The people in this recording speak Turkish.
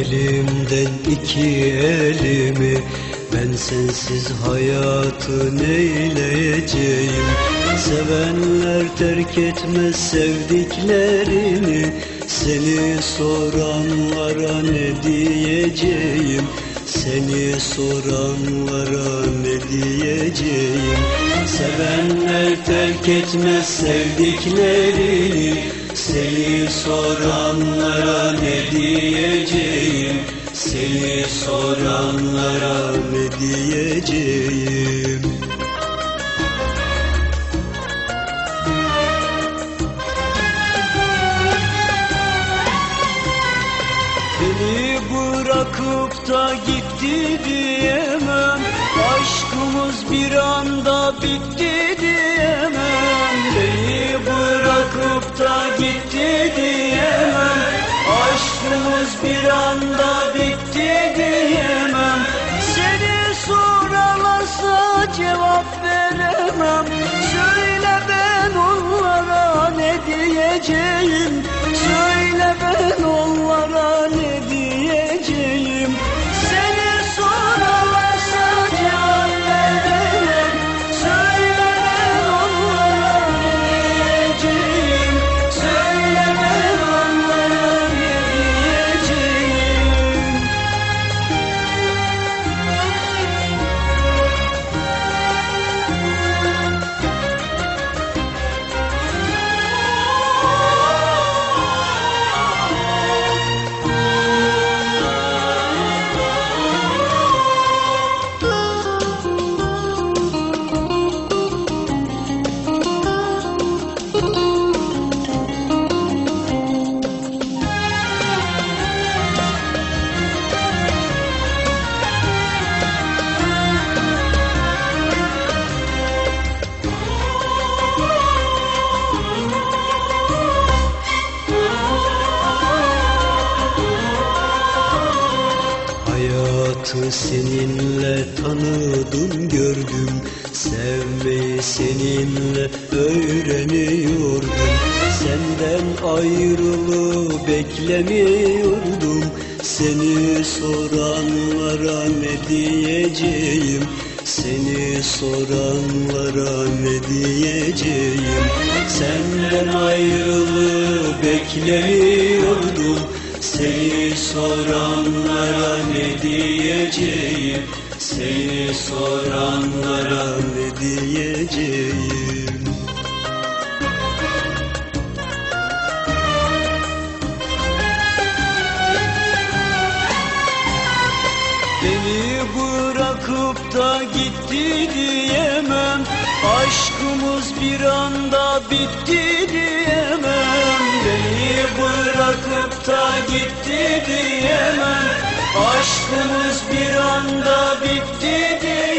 Elimden iki elimi ben sensiz hayatı neyleyeceğim? Sevenler terk etmez sevdiklerini Seni soranlara ne diyeceğim? Seni soranlara ne diyeceğim? Sevenler terk etmez sevdiklerini Seni soranlara ne diyeceğim? Seni soranlara ne diyeceğim? Beni bırakıp da gitti diyemem. Aşkımız bir anda bitti diyemem da gitti diyemem. Aşkımız bir anda bitti diyemem. Seni sorarlarsa cevap veremem. Söyle ben onlara ne diyeceğim Hayatı seninle tanıdım gördüm. Sevmeyi seninle öğreniyordum. Senden ayrılığı beklemiyordum. Seni soranlara ne diyeceğim? Seni soranlara ne diyeceğim? Senden ayrılığı beklemiyordum. Seni soranlara ne diyeceğim Seni soranlara ne diyeceğim? Beni bırakıp da gitti diyemem Aşkımız bir anda bitti diyemem. Beni bırakıp da gitti diyemem Aşkımız bir anda bitti diyemem